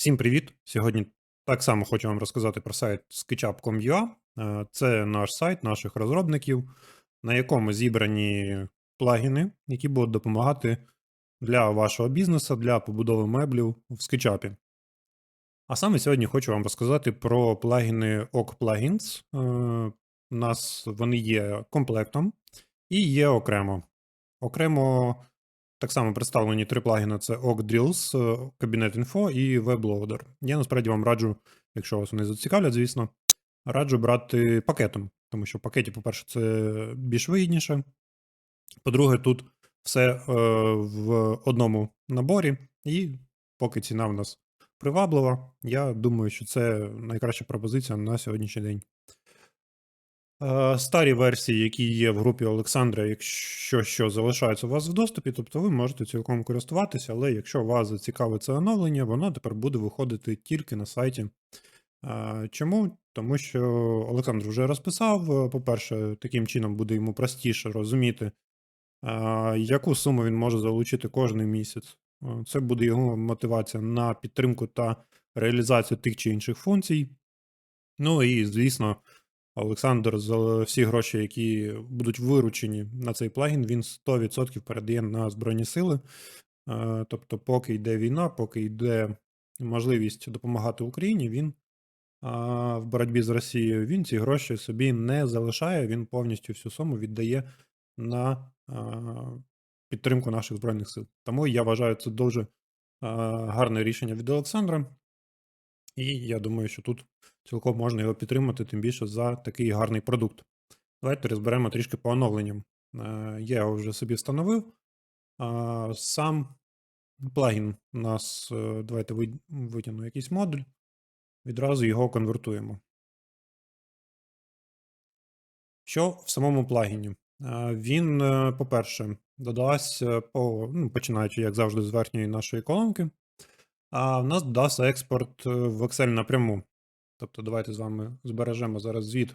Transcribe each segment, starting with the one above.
Всім привіт! Сьогодні так само хочу вам розказати про сайт sketchup.com.ua. Е, Це наш сайт наших розробників, на якому зібрані плагіни, які будуть допомагати для вашого бізнесу, для побудови меблів в SketchUp. А саме сьогодні хочу вам розказати про плагіни OK Plugins. Е, У нас вони є комплектом і є окремо. Окремо так само представлені три плагіни: це Ogg Drills, е, Cabinet і WebLoader. Я насправді вам раджу, якщо вас вони зацікавлять, звісно, раджу брати пакетом, тому що в пакеті, по-перше, це більш вигідніше. По-друге, тут все е, в одному наборі, і поки ціна в нас приваблива, я думаю, що це найкраща пропозиція на сьогоднішній день. Е, Старі версії, які є в групі Олександра, якщо що залишаються у вас в доступі, тобто ви можете цілком користуватися, але якщо вас зацікавить це оновлення, воно тепер буде виходити тільки на сайті. Е, Чому? Тому що Олександр вже розписав. е, По-перше, таким чином буде йому простіше розуміти, яку суму він може залучити кожен місяць. Це буде його мотивація на підтримку та реалізацію тих чи інших функцій. Ну і, звісно, Олександр за всі гроші, які будуть виручені на цей плагін, він 100% передає на Збройні Сили. Е, Тобто, поки йде війна, поки йде можливість допомагати Україні, він в боротьбі з Росією, він ці гроші собі не залишає, він повністю всю суму віддає на підтримку наших Збройних сил. Тому я вважаю це дуже гарне рішення від Олександра. І я думаю, що тут цілком можна його підтримати, тим більше за такий гарний продукт. Давайте розберемо трішки по оновленням. Е, Я його вже собі встановив. Сам плагін у нас, е, давайте ви- витягну якийсь модуль, відразу його конвертуємо. Що в самому плагіні? Е, Він, по-перше, додався по, ну, починаючи, як завжди, з верхньої нашої колонки. А в нас додався експорт е, в Excel напряму. Тобто, давайте з вами збережемо зараз звіт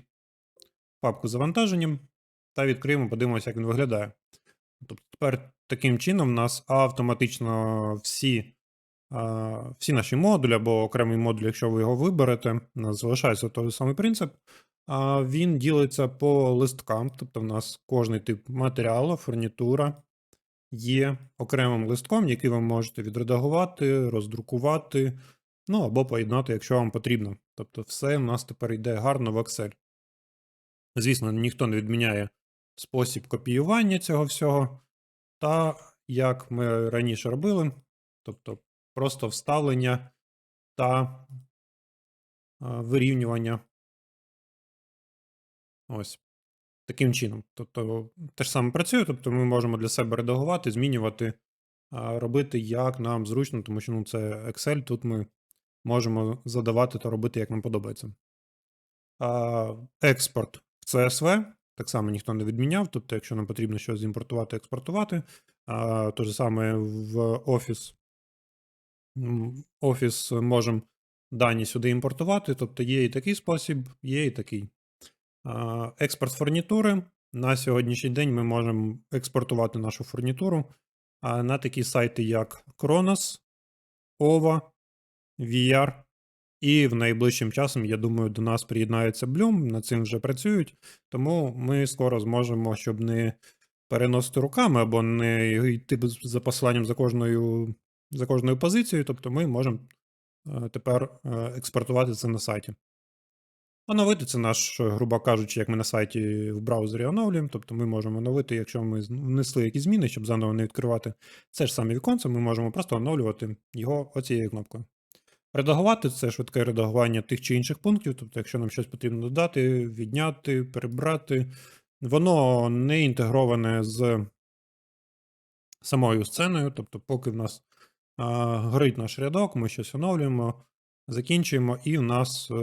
папку з завантаженням та відкриємо, подивимося, як він виглядає. Тобто, тепер таким чином у нас автоматично всі, всі наші модулі або окремий модуль, якщо ви його виберете, у нас залишається той самий принцип. Він ділиться по листкам, тобто в нас кожний тип матеріалу, фурнітура є окремим листком, який ви можете відредагувати, роздрукувати, ну або поєднати, якщо вам потрібно. Тобто, все у нас тепер йде гарно в Excel. Звісно, ніхто не відміняє спосіб копіювання цього всього. Та як ми раніше робили, тобто просто вставлення та вирівнювання. Ось. Таким чином. Тобто, те ж саме працює, тобто ми можемо для себе редагувати, змінювати, робити як нам зручно, тому що ну, це Excel, тут ми можемо задавати та робити, як нам подобається. Експорт в CSV. Так само ніхто не відміняв. Тобто, якщо нам потрібно щось імпортувати, експортувати. А, те ж саме в Office. Office можемо дані сюди імпортувати. Тобто є і такий спосіб, є і такий. Експорт фурнітури. На сьогоднішній день ми можемо експортувати нашу фурнітуру на такі сайти, як Kronos, OVA, VR. І в найближчим часом, я думаю, до нас приєднається Bloom, над цим вже працюють. Тому ми скоро зможемо, щоб не переносити руками або не йти за посиланням за кожною, за кожною позицією. Тобто ми можемо е, тепер е, експортувати це на сайті. Оновити це наш, е, грубо кажучи, як ми на сайті в браузері оновлюємо. Тобто ми можемо оновити, якщо ми внесли якісь зміни, щоб заново не відкривати це ж саме віконце, ми можемо просто оновлювати його оцією кнопкою. Редагувати це швидке редагування тих чи інших пунктів. Тобто, якщо нам щось потрібно додати, відняти, перебрати, воно не інтегроване з самою сценою. Тобто, поки в нас а, горить наш рядок, ми щось оновлюємо, закінчуємо, і в нас е,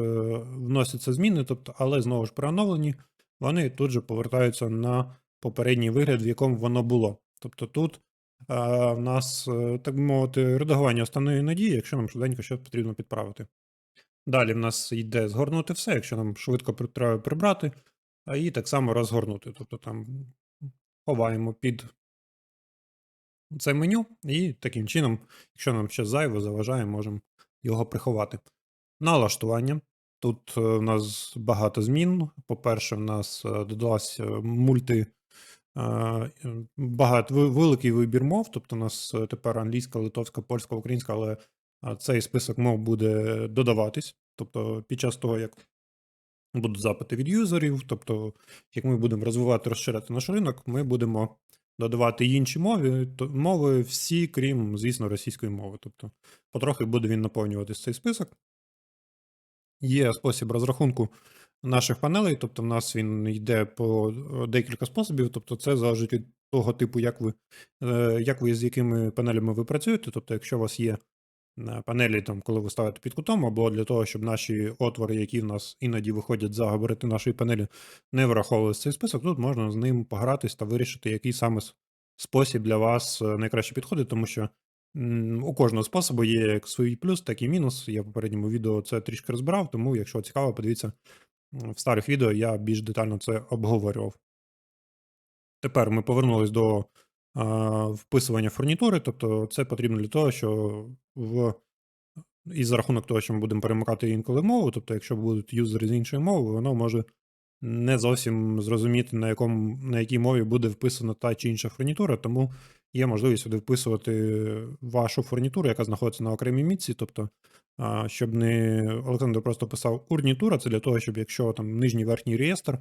вносяться зміни, тобто, але знову ж при оновленні вони тут же повертаються на попередній вигляд, в якому воно було. Тобто тут а, в нас, е, так би мовити, редагування основної надії, якщо нам швиденько щось потрібно підправити. Далі в нас йде згорнути все, якщо нам швидко треба прибрати, і так само розгорнути. Тобто там ховаємо під це меню, і таким чином, якщо нам ще зайве заважає, можемо його приховати. Налаштування. Тут е, у нас багато змін. По-перше, в нас е, додалась е, мульти. е, Багато великий вибір мов, тобто у нас е, тепер англійська, литовська, польська, українська, але цей список мов буде додаватись. Тобто, під час того, як будуть запити від юзерів, тобто, як ми будемо розвивати, розширяти наш ринок, ми будемо додавати інші мови, то, мови всі, крім, звісно, російської мови. Тобто, потрохи буде він наповнювати цей список. Є спосіб розрахунку наших панелей, тобто в нас він йде по е, декілька способів, тобто це залежить від того типу, як ви, е, як ви з якими панелями ви працюєте. Тобто, якщо у вас є панелі, там, коли ви ставите під кутом, або для того, щоб наші отвори, які в нас іноді виходять за габарити нашої панелі, не враховували цей список, тут можна з ним погратись та вирішити, який саме спосіб для вас е, найкраще підходить, тому що у кожного способу є як свій плюс, так і мінус. Я в попередньому відео це трішки розбирав, тому якщо цікаво, подивіться в старих відео, я більш детально це обговорював. Тепер ми повернулись до вписування фурнітури, тобто це потрібно для того, що в і за рахунок того, що ми будемо перемикати інколи мову, тобто, якщо будуть юзери з іншої мови, воно може не зовсім зрозуміти, на, якому, на якій мові буде вписана та чи інша фурнітура, тому є можливість сюди вписувати вашу фурнітуру, яка знаходиться на окремій мітці. Тобто, щоб не Олександр просто писав урнітура, це для того, щоб якщо там нижній верхній реєстр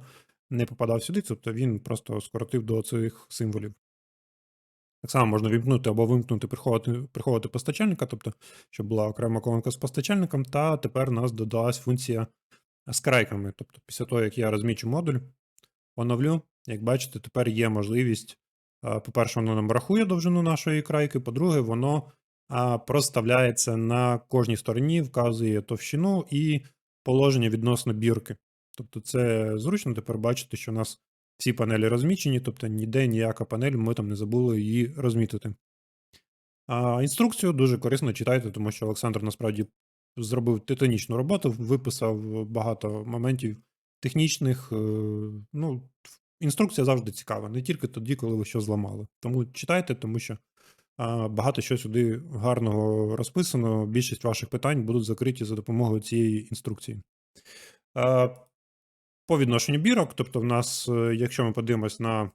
не попадав сюди, тобто він просто скоротив до цих символів. Так само можна вімкнути або вимкнути, приховати, приховати постачальника, тобто, щоб була окрема колонка з постачальником, та тепер у нас додалась функція з крайками. Тобто, після того, як я розмічу модуль, оновлю, як бачите, тепер є можливість, по-перше, воно нам рахує довжину нашої крайки, по-друге, воно проставляється на кожній стороні, вказує товщину і положення відносно бірки. Тобто, це зручно тепер бачити, що у нас всі панелі розмічені, тобто ніде ніяка панель, ми там не забули її розмітити. А, інструкцію дуже корисно читайте, тому що Олександр насправді зробив титанічну роботу, виписав багато моментів технічних. е, Ну, інструкція завжди цікава, не тільки тоді, коли ви щось зламали. Тому читайте, тому що багато що сюди гарного розписано. Більшість ваших питань будуть закриті за допомогою цієї інструкції. По відношенню бірок, тобто, в нас, е, якщо ми подивимось на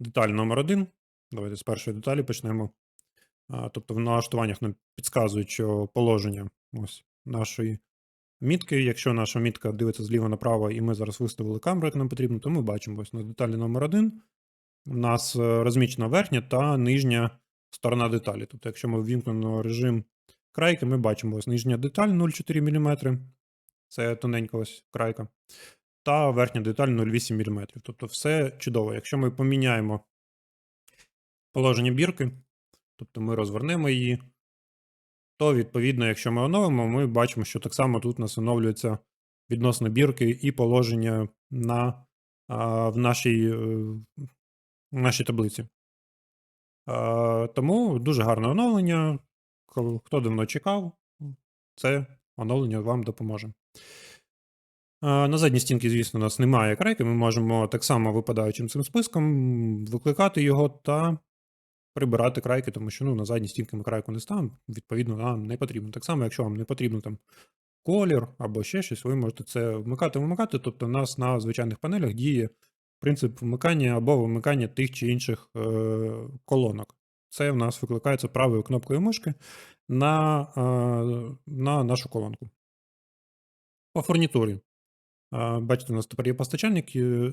деталь номер 1 давайте з першої деталі почнемо. Тобто в налаштуваннях нам підказують, що положення ось нашої мітки. Якщо наша мітка дивиться зліва направо, і ми зараз виставили камеру, як нам потрібно, то ми бачимо ось на деталі номер 1 у нас е, розмічена верхня та нижня сторона деталі. Тобто, якщо ми ввімкнемо режим крайки, ми бачимо ось нижня деталь 0,4 мм. Це тоненька ось крайка. Та верхня деталь 0,8 мм. Тобто все чудово. Якщо ми поміняємо положення бірки, тобто ми розвернемо її, то відповідно, якщо ми оновимо, ми бачимо, що так само тут у нас оновлюється відносно бірки і положення на, а, в, нашій, е, в нашій таблиці. А, тому дуже гарне оновлення. Хто давно чекав, це оновлення вам допоможе. На задній стінці, звісно, у нас немає крайки. Ми можемо так само випадаючим цим списком викликати його та прибирати крайки, тому що ну, на задній стінки ми крайку не ставимо, відповідно, нам не потрібно. Так само, якщо вам не потрібно там колір або ще щось, ви можете це вмикати, вимикати. Тобто, у нас на звичайних панелях діє принцип вмикання або вимикання тих чи інших е, колонок. Це в нас викликається правою кнопкою мишки на, е, на нашу колонку. По фурнітурі. Бачите, у нас тепер є постачальник.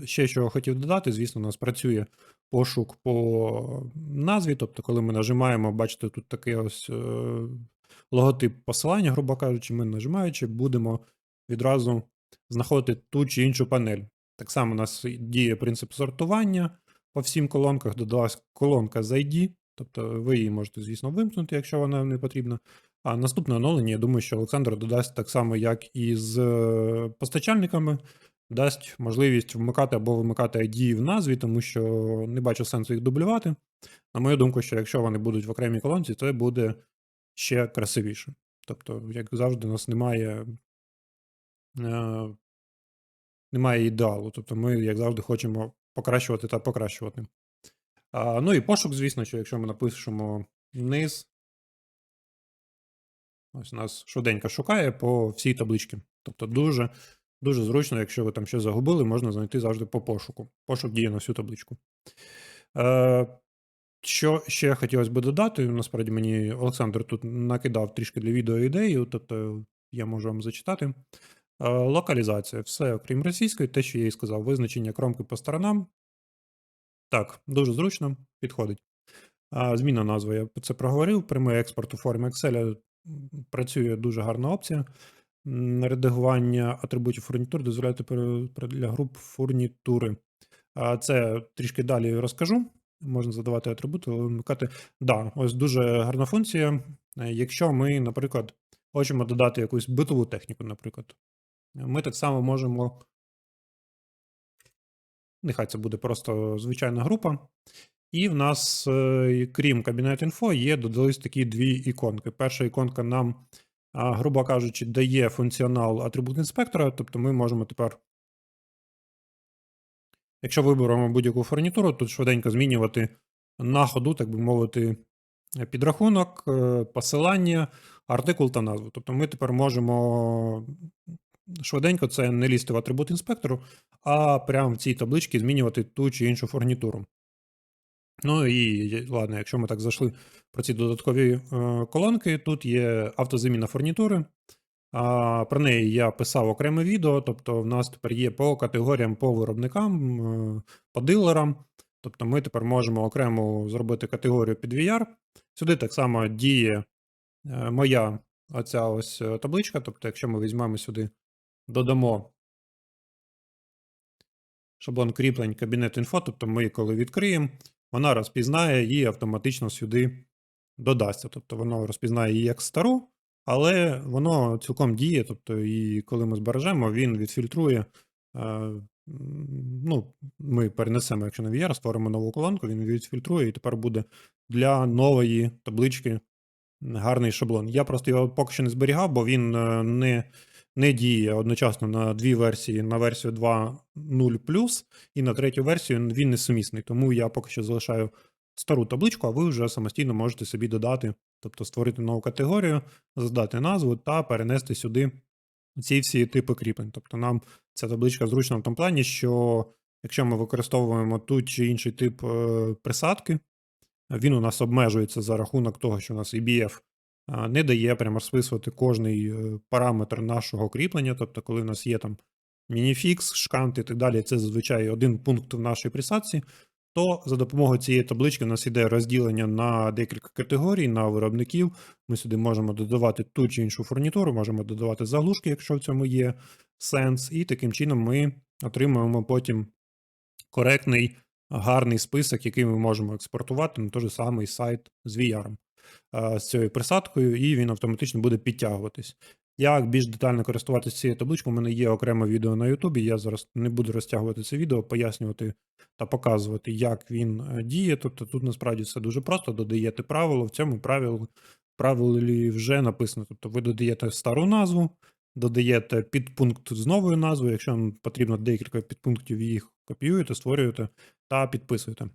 Ще що хотів додати, звісно, у нас працює пошук по назві. Тобто, коли ми нажимаємо, бачите, тут такий ось е, логотип посилання, грубо кажучи, ми нажимаючи, будемо відразу знаходити ту чи іншу панель. Так само у нас діє принцип сортування по всім колонках. Додалась колонка з ID, тобто ви її можете, звісно, вимкнути, якщо вона не потрібна. А наступне оновлення, я думаю, що Олександр додасть так само, як і з е, постачальниками, дасть можливість вмикати або вимикати ID в назві, тому що не бачу сенсу їх дублювати. На мою думку, що якщо вони будуть в окремій колонці, то буде ще красивіше. Тобто, як завжди, у нас немає, е, немає ідеалу. Тобто, ми, як завжди, хочемо покращувати та покращувати. А, ну і пошук, звісно, що якщо ми напишемо низ, Ось нас швиденько шукає по всій табличці. Тобто дуже, дуже зручно, якщо ви там щось загубили, можна знайти завжди по пошуку. Пошук діє на всю табличку. Е, що ще хотілося би додати, насправді мені Олександр тут накидав трішки для відео ідею, тобто я можу вам зачитати. Е, Локалізація. Все, окрім російської, те, що я і сказав, визначення кромки по сторонам. Так, дуже зручно, підходить. А, Зміна назви, я це проговорив. Прямий експорт у формі Excel працює дуже гарна опція. Редагування атрибутів фурнітур дозволяє тепер для груп фурнітури. Це трішки далі розкажу. Можна задавати атрибути, але вмикати. Да, ось дуже гарна функція. Е, Якщо ми, наприклад, хочемо додати якусь битову техніку, наприклад, ми так само можемо. Нехай це буде просто звичайна група. І в нас, е, крім кабінет інфо, є додались такі дві іконки. Перша іконка нам, грубо кажучи, дає функціонал атрибут інспектора, тобто ми можемо тепер, якщо виберемо будь-яку фурнітуру, тут швиденько змінювати на ходу, так би мовити, підрахунок, е, посилання, артикул та назву. Тобто ми тепер можемо швиденько це не лізти в атрибут інспектору, а прямо в цій табличці змінювати ту чи іншу фурнітуру. Ну і ладно, якщо ми так зайшли про ці додаткові е, колонки, тут є автозаміна фурнітури. А, про неї я писав окреме відео, тобто в нас тепер є по категоріям, по виробникам, е, по дилерам. Тобто ми тепер можемо окремо зробити категорію під VR. Сюди так само діє е, моя оця ось табличка. Тобто, якщо ми візьмемо сюди, додамо шаблон кріплень кабінет інфо, тобто ми коли відкриємо, вона розпізнає і автоматично сюди додасться. Тобто воно розпізнає її як стару, але воно цілком діє. Тобто, і коли ми збережемо, він відфільтрує. е, Ну, ми перенесемо, якщо на VR, створимо нову колонку, він відфільтрує, і тепер буде для нової таблички гарний шаблон. Я просто його поки що не зберігав, бо він е, не, не діє одночасно на дві версії: на версію 2.0 і на третю версію він не сумісний. Тому я поки що залишаю стару табличку, а ви вже самостійно можете собі додати, тобто створити нову категорію, задати назву та перенести сюди ці всі типи кріплень. Тобто нам ця табличка зручна в тому плані, що якщо ми використовуємо ту чи інший тип е, присадки, він у нас обмежується за рахунок того, що у нас EBF не дає прямо розписувати кожний е, параметр нашого кріплення. Тобто, коли у нас є там мініфікс, шкант і так далі, це зазвичай один пункт в нашій присадці, то за допомогою цієї таблички у нас іде розділення на декілька категорій, на виробників. Ми сюди можемо додавати ту чи іншу фурнітуру, можемо додавати заглушки, якщо в цьому є сенс, і таким чином ми отримуємо потім коректний, гарний список, який ми можемо експортувати на той же самий сайт з VR, з цією присадкою, і він автоматично буде підтягуватись. Як більш детально користуватися цією табличкою, у мене є окреме відео на Ютубі. Я зараз не буду розтягувати це відео, пояснювати та показувати, як він е, діє. Тобто тут насправді все дуже просто. Додаєте правило, в цьому правилі, правилі вже написано. Тобто ви додаєте стару назву, додаєте підпункт з новою назвою. Якщо вам потрібно декілька підпунктів, їх копіюєте, створюєте та підписуєте.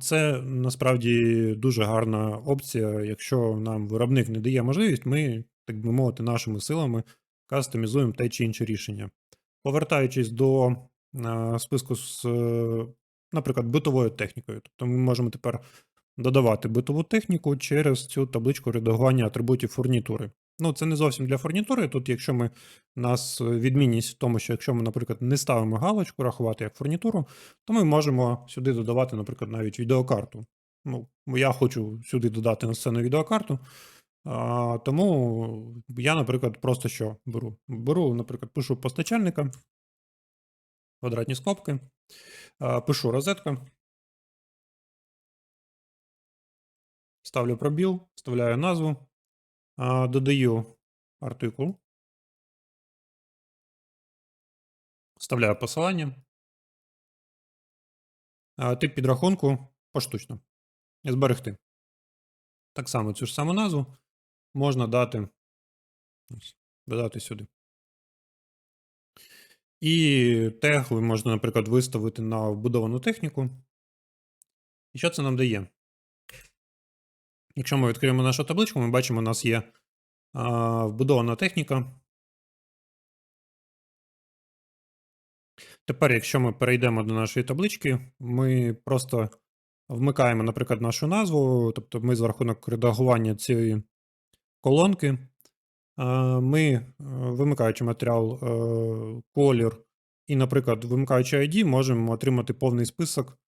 Це насправді дуже гарна опція. Якщо нам виробник не дає можливість, ми, так би мовити, нашими силами кастомізуємо те чи інше рішення. Повертаючись до списку з, е, наприклад, битовою технікою. Тобто ми можемо тепер додавати битову техніку через цю табличку редагування атрибутів фурнітури. Ну, це не зовсім для фурнітури. Тут, якщо ми нас е, відмінність в тому, що якщо ми, наприклад, не ставимо галочку рахувати як фурнітуру, то ми можемо сюди додавати, наприклад, навіть відеокарту. Ну, я хочу сюди додати на сцену відеокарту. А, тому я, наприклад, просто що беру? Беру, наприклад, пишу постачальника, квадратні скобки, а, пишу розетка, ставлю пробіл, вставляю назву, додаю артикул, вставляю посилання, тип підрахунку поштучно. Зберегти. Так само цю ж саму назву можна дати, додати сюди. І тег можна, наприклад, виставити на вбудовану техніку. І що це нам дає? Якщо ми відкриємо нашу табличку, ми бачимо, у нас є а, вбудована техніка. Тепер, якщо ми перейдемо до нашої таблички, ми просто вмикаємо, наприклад, нашу назву, тобто ми за рахунок редагування цієї колонки, ми, е, вимикаючи матеріал, е, колір і, наприклад, вимикаючи ID, можемо отримати повний список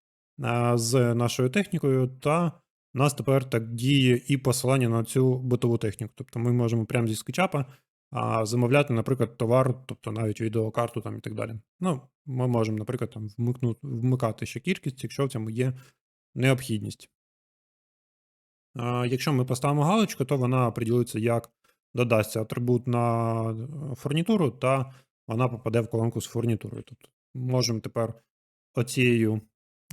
з нашою технікою, та у нас тепер так діє і посилання на цю битову техніку. Тобто ми можемо прямо зі скетчапа а, замовляти, наприклад, товар, тобто навіть відеокарту там і так далі. Ну, ми можемо, наприклад, там вмикнути, вмикати ще кількість, якщо в цьому є необхідність. А, Якщо ми поставимо галочку, то вона приділиться як додасться атрибут на е, фурнітуру, та вона попаде в колонку з фурнітурою. Тобто можемо тепер оцією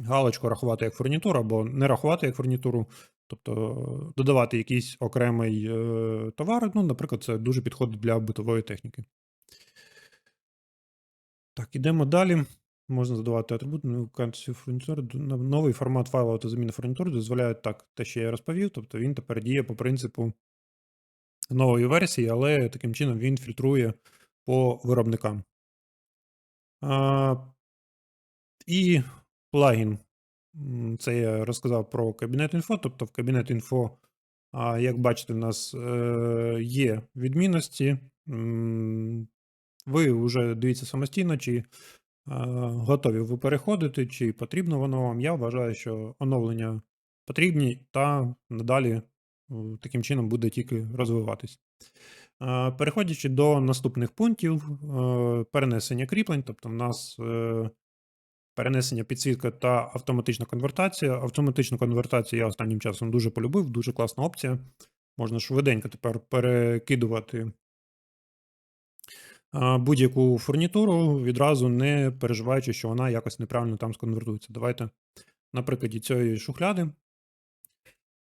галочку рахувати як фурнітуру, або не рахувати як фурнітуру, тобто додавати якийсь окремий е, товар. Ну, наприклад, це дуже підходить для битової техніки. Так, ідемо далі. Можна задавати атрибут фурнітури. Новий формат файлу та заміни фурнітури дозволяє так, те, що я розповів. Тобто він тепер діє по принципу нової версії, але таким чином він фільтрує по виробникам. А, І плагін. Це я розказав про кабінет інфо. Тобто в кабінет інфо, як бачите, у нас е, є відмінності. Ви вже дивіться самостійно, чи готові ви переходити, чи потрібно воно вам. Я вважаю, що оновлення потрібні, та надалі таким чином буде тільки розвиватись. Переходячи до наступних пунктів, е, перенесення кріплень, тобто в нас е, перенесення підсвітка та автоматична конвертація. Автоматичну конвертацію я останнім часом дуже полюбив, дуже класна опція. Можна швиденько тепер перекидувати будь-яку фурнітуру, відразу не переживаючи, що вона якось неправильно там сконвертується. Давайте на прикладі цієї шухляди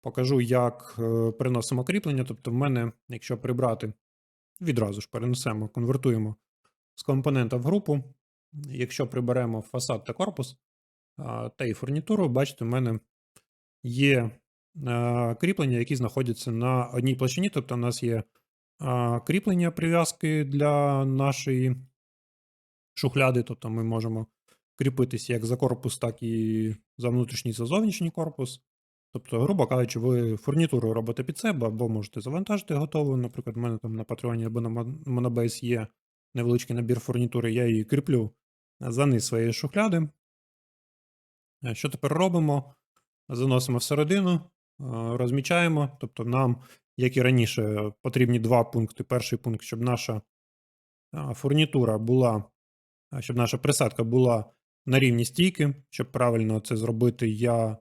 покажу, як е, переносимо кріплення. Тобто, в мене, якщо прибрати, відразу ж перенесемо, конвертуємо з компонента в групу. Якщо приберемо фасад та корпус та і фурнітуру, бачите, в мене є кріплення, які знаходяться на одній площині. Тобто, у нас є кріплення прив'язки для нашої шухляди. Тобто, ми можемо кріпитися як за корпус, так і за внутрішній за зовнішній корпус. Тобто, грубо кажучи, ви фурнітуру робите під себе, або можете завантажити готову. Наприклад, в мене там на Patreon або на Monobase є невеличкий набір фурнітури, я її кріплю за низ своєї шухляди. Е, Що тепер робимо? Заносимо всередину, е, розмічаємо. Тобто, нам, як і раніше, потрібні два пункти. Перший пункт, щоб наша е, фурнітура була, щоб наша присадка була на рівні стійки. Щоб правильно це зробити, я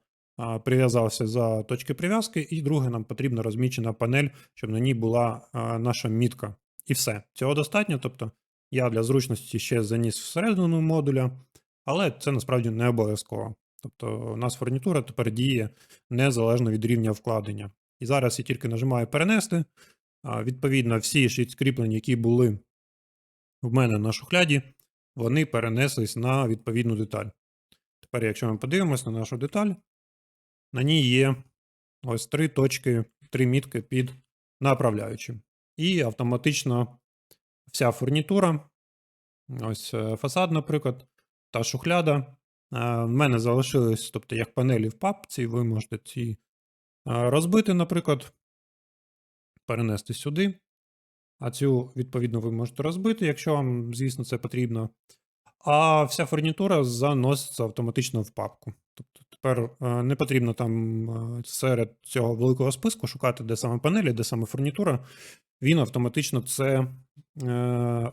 прив'язався за точки прив'язки. І друге, нам потрібна розмічена панель, щоб на ній була наша мітка. І все. Цього достатньо. Тобто, я для зручності ще заніс всередину модуля, але це насправді не обов'язково. Тобто, у нас фурнітура тепер діє незалежно від рівня вкладення. І зараз я тільки нажимаю перенести. Відповідно, всі шість кріплень, які були в мене на шухляді, вони перенеслись на відповідну деталь. Тепер, якщо ми подивимося на нашу деталь, на ній є ось три точки, три мітки під направляючим. І автоматично вся фурнітура, ось е, фасад, наприклад, та шухляда. е, В мене залишились, тобто, як панелі в папці, ви можете ці е, розбити, наприклад, перенести сюди. А цю, відповідно, ви можете розбити, якщо вам, звісно, це потрібно. А вся фурнітура заноситься автоматично в папку. Тобто тепер не потрібно там серед цього великого списку шукати, де саме панелі, де саме фурнітура. Він автоматично це,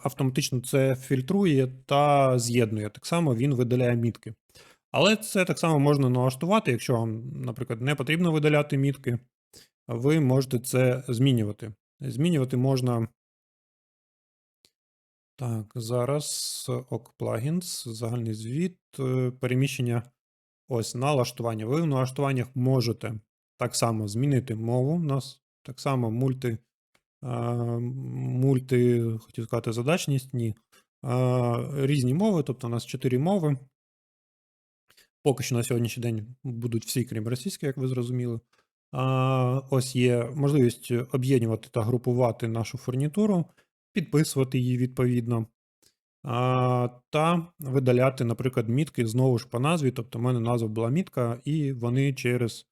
автоматично це фільтрує та з'єднує. Так само він видаляє мітки. Але це так само можна налаштувати, якщо вам, наприклад, не потрібно видаляти мітки, ви можете це змінювати. Змінювати можна. Так, зараз ок плагінс, загальний звіт, е, переміщення. Ось налаштування. Ви в налаштуваннях можете так само змінити мову. У нас так само мульти, мульти, хотів сказати, задачність, ні. Різні мови, тобто у нас чотири мови. Поки що на сьогоднішній день будуть всі, крім російської, як ви зрозуміли. Ось є можливість об'єднувати та групувати нашу фурнітуру, підписувати її відповідно. Та видаляти, наприклад, мітки знову ж по назві. Тобто, в мене назва була мітка, і вони через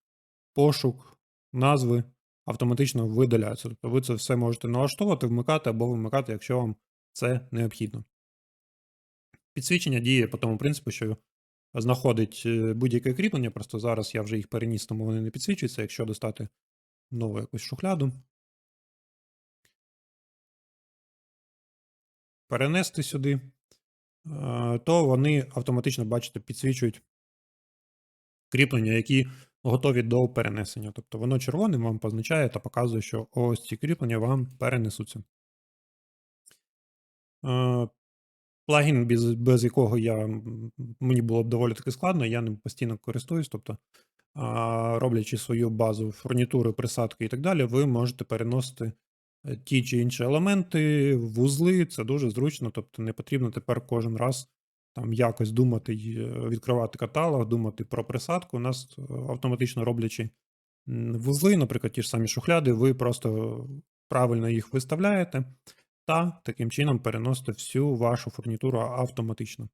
пошук назви автоматично видаляються. Тобто ви це все можете налаштовувати, вмикати або вимикати, якщо вам це необхідно. Підсвічення діє по тому принципу, що знаходить е, будь-яке кріплення. Просто зараз я вже їх переніс, тому вони не підсвічуються. Якщо достати нову якусь шухляду, перенести сюди, е, то вони автоматично, бачите, підсвічують кріплення, які готові до перенесення. Тобто воно червоним вам позначає та показує, що ось ці кріплення вам перенесуться. Е, Плагін, без, без якого я, мені було б доволі таки складно, я ним постійно користуюсь. Тобто, роблячи свою базу фурнітури, присадки і так далі, ви можете переносити е, ті чи інші елементи, вузли. Це дуже зручно. Тобто, не потрібно тепер кожен раз там якось думати, е, відкривати каталог, думати про присадку. У нас е, автоматично роблячи вузли, наприклад, ті ж самі шухляди, ви просто правильно їх виставляєте та таким чином переносите всю вашу фурнітуру автоматично.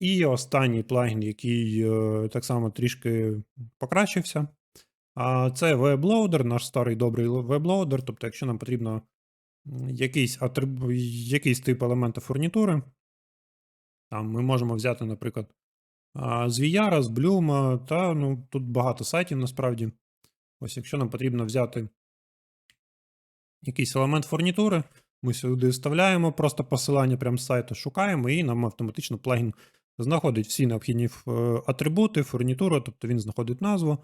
І останній плагін, який е, так само трішки покращився. Це WebLoader, наш старий добрий WebLoader. Тобто, якщо нам потрібно якийсь, атриб... якийсь тип елемента фурнітури, там ми можемо взяти, наприклад, з VR, з Bloom, та ну, тут багато сайтів насправді. Ось, якщо нам потрібно взяти якийсь елемент фурнітури, ми сюди вставляємо просто посилання прямо з сайту, шукаємо, і нам автоматично плагін знаходить всі необхідні е, атрибути, фурнітуру, тобто він знаходить назву,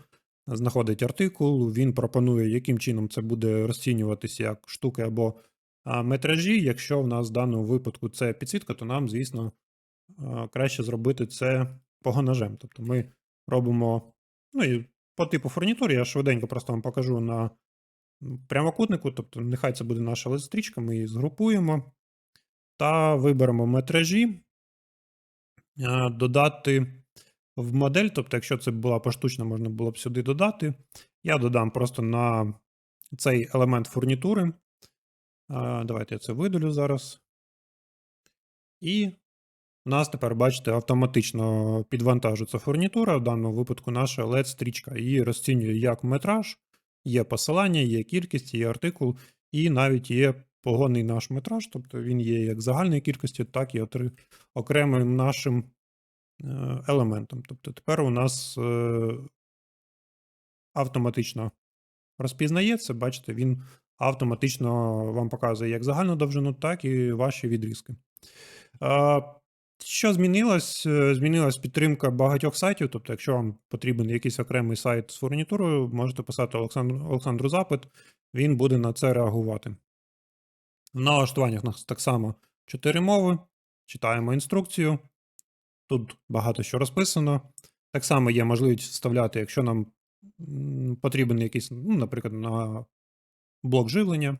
знаходить артикул, він пропонує, яким чином це буде розцінюватися як штуки або метражі. Якщо в нас в даному випадку це підсвітка, то нам, звісно, краще зробити це погонажем. Тобто ми робимо, ну і по типу фурнітури, я швиденько просто вам покажу на прямокутнику, тобто нехай це буде наша листрічка, ми її згрупуємо та виберемо метражі, е, додати в модель, тобто, якщо це була поштучна, можна було б сюди додати. Я додам просто на цей елемент фурнітури. Е, давайте я це видалю зараз. І у нас тепер, бачите, автоматично підвантажується фурнітура, в даному випадку наша LED-стрічка, її розцінює як метраж. Є посилання, є кількість, є артикул, і навіть є погонний наш метраж, тобто він є як загальної кількості, так і окремим нашим е, елементом. Тобто тепер у нас е, автоматично розпізнається, бачите, він автоматично вам показує як загальну довжину, так і ваші відрізки. Що змінилось? Е, змінилась підтримка багатьох сайтів. Тобто, якщо вам потрібен якийсь окремий сайт з фурнітурою, можете писати Олександру, Олександру запит, він буде на це реагувати. В налаштуваннях у нас так само 4 мови. Читаємо інструкцію. Тут багато що розписано. Так само є можливість вставляти, якщо нам потрібен якийсь, ну, наприклад, на блок живлення.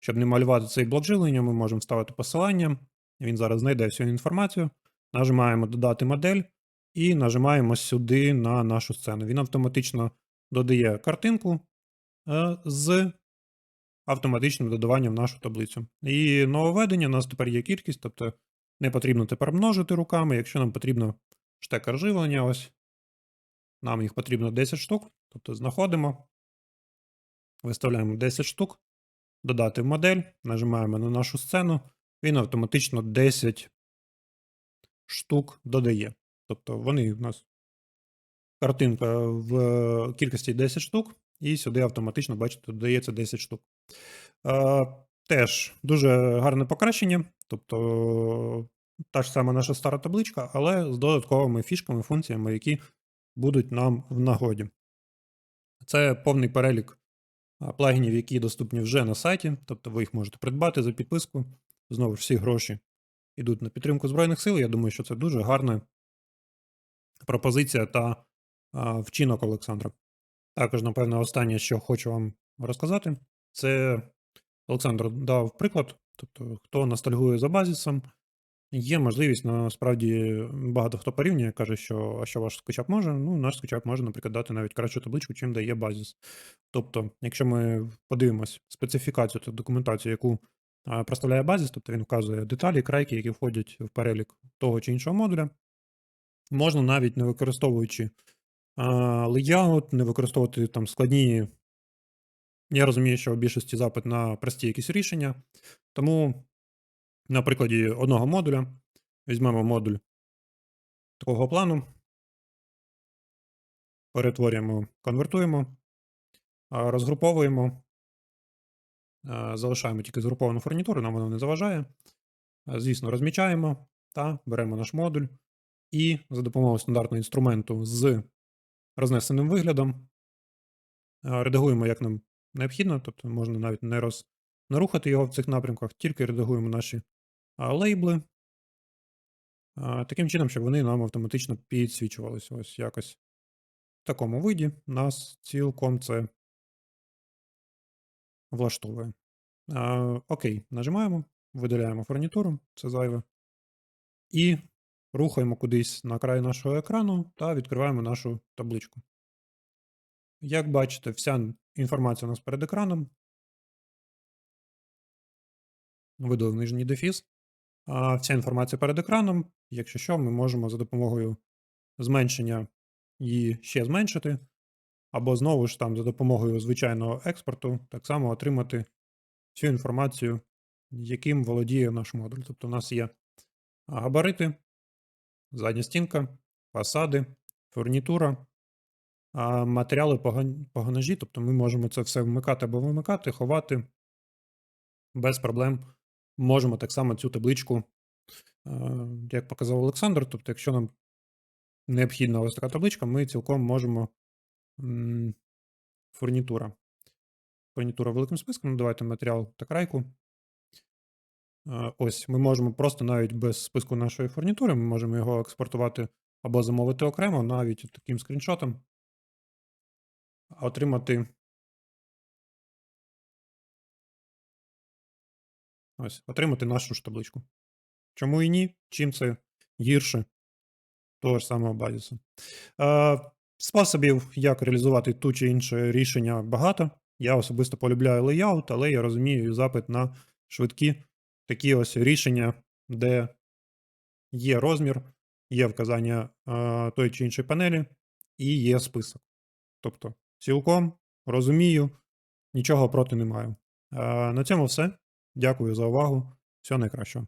Щоб не малювати цей блок живлення, ми можемо вставити посилання. Він зараз знайде всю інформацію. Нажимаємо Додати модель і нажимаємо сюди на нашу сцену. Він автоматично додає картинку е, з автоматичним додаванням в нашу таблицю. І нововведення у нас тепер є кількість, тобто не потрібно тепер множити руками. Якщо нам потрібно штекер живлення, ось нам їх потрібно 10 штук. Тобто знаходимо, виставляємо 10 штук, додати в модель, нажимаємо на нашу сцену він автоматично 10 штук додає. Тобто вони в нас картинка в кількості 10 штук, і сюди автоматично, бачите, додається 10 штук. Теж дуже гарне покращення. Тобто та ж сама наша стара табличка, але з додатковими фішками, функціями, які будуть нам в нагоді. Це повний перелік плагінів, які доступні вже на сайті, тобто ви їх можете придбати за підписку. Знову ж всі гроші йдуть на підтримку Збройних сил. Я думаю, що це дуже гарна пропозиція та а, вчинок Олександра. Також, напевно, останнє, що хочу вам розказати, це Олександр дав приклад. Тобто, хто ностальгує за базісом, Є можливість, насправді багато хто порівнює, каже, що а що ваш SketchUp може? Ну, наш SketchUp може, наприклад, дати навіть кращу табличку, чим дає базіс. Тобто, якщо ми подивимось специфікацію та документацію, яку проставляє базіс, тобто він вказує деталі, крайки, які входять в перелік того чи іншого модуля, можна навіть не використовуючи layout, не використовувати там складні. Я розумію, що у більшості запит на прості якісь рішення. Тому на прикладі одного модуля візьмемо модуль такого плану, перетворюємо, конвертуємо, розгруповуємо, залишаємо тільки згруповану фурнітуру, нам вона не заважає. Звісно, розмічаємо та беремо наш модуль і за допомогою стандартного інструменту з рознесеним виглядом редагуємо, як нам необхідно, тобто можна навіть не, роз... не рухати його в цих напрямках, тільки редагуємо наші лейбли. Таким чином, щоб вони нам автоматично підсвічувалися. Ось якось в такому виді нас цілком це влаштовує. А, Окей, нажимаємо, видаляємо фурнітуру, це зайве. І рухаємо кудись на край нашого екрану та відкриваємо нашу табличку. Як бачите, вся інформація у нас перед екраном. Видалив нижній дефіс. А Вся інформація перед екраном. Якщо що, ми можемо за допомогою зменшення її ще зменшити, або знову ж там за допомогою звичайного експорту так само отримати всю інформацію, яким володіє наш модуль. Тобто у нас є габарити, задня стінка, фасади, фурнітура, матеріали погонажі, тобто ми можемо це все вмикати або вимикати, ховати без проблем. Можемо так само цю табличку, як показав Олександр, тобто, якщо нам необхідна ось така табличка, ми цілком можемо фурнітура. Фурнітура великим списком, давайте матеріал та крайку. Ось, ми можемо просто навіть без списку нашої фурнітури, ми можемо його експортувати або замовити окремо, навіть таким скріншотом, отримати ось, отримати нашу ж табличку. Чому і ні? Чим це гірше того ж самого базісу? Способів, як реалізувати ту чи інше рішення, багато. Я особисто полюбляю лейаут, але я розумію запит на швидкі такі ось рішення, де є розмір, є вказання е, тої чи іншої панелі, і є список. Тобто, цілком розумію, нічого проти не маю. Е, на цьому все. Дякую за увагу. Всього найкращого.